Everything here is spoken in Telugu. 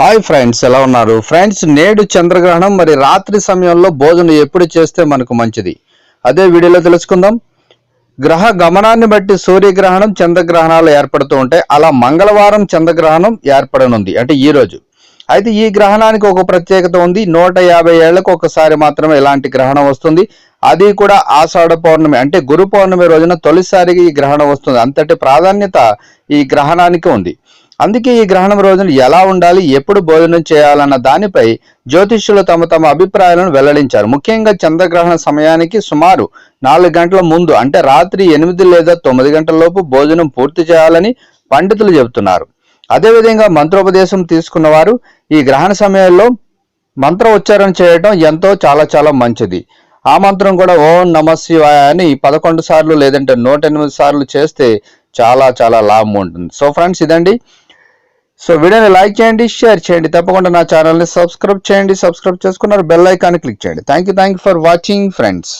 హాయ్ ఫ్రెండ్స్ ఎలా ఉన్నారు? ఫ్రెండ్స్ నేడు చంద్రగ్రహణం మరి రాత్రి సమయంలో భోజనం ఎప్పుడు చేస్తే మనకు మంచిది? అదే వీడియోలో తెలుసుకుందాం. గ్రహ గమనాన్ని బట్టి సూర్యగ్రహణం చంద్రగ్రహణాలు ఏర్పడుతూ ఉంటాయి. అలా మంగళవారం చంద్రగ్రహణం ఏర్పడనుంది. అంటే ఈ రోజు. అయితే ఈ గ్రహణానికి ఒక ప్రత్యేకత ఉంది. నూట యాభై ఏళ్ళకు ఒకసారి మాత్రమే ఇలాంటి గ్రహణం వస్తుంది. అది కూడా ఆషాఢ పౌర్ణమి అంటే గురు పౌర్ణమి రోజున తొలిసారిగా ఈ గ్రహణం వస్తుంది. అంతటి ప్రాధాన్యత ఈ గ్రహణానికి ఉంది. అందుకే ఈ గ్రహణం రోజున ఎలా ఉండాలి ఎప్పుడు భోజనం చేయాలన్న దానిపై జ్యోతిష్యులు తమ తమ అభిప్రాయాలను వెల్లడించారు. ముఖ్యంగా చంద్రగ్రహణ సమయానికి సుమారు నాలుగు గంటల ముందు అంటే రాత్రి ఎనిమిది లేదా తొమ్మిది గంటల లోపు భోజనం పూర్తి చేయాలని పండితులు చెబుతున్నారు. అదేవిధంగా మంత్రోపదేశం తీసుకున్న వారు ఈ గ్రహణ సమయంలో మంత్ర ఉచ్చారణ చేయడం ఎంతో చాలా చాలా మంచిది. ఆ మంత్రం కూడా ఓం నమ శివాయ అని పదకొండు సార్లు లేదంటే నూట ఎనిమిది సార్లు చేస్తే చాలా చాలా లాభం ఉంటుంది. సో ఫ్రెండ్స్ ఇదండి. సో వీడియోని లైక్ చేయండి షేర్ చేయండి. తప్పకుండా నా ఛానల్ని సబ్స్క్రైబ్ చేయండి. సబ్స్క్రైబ్ చేసుకున్నారు బెల్ ఐకాన్ క్లిక్ చేయండి. Thank you thank you for watching friends.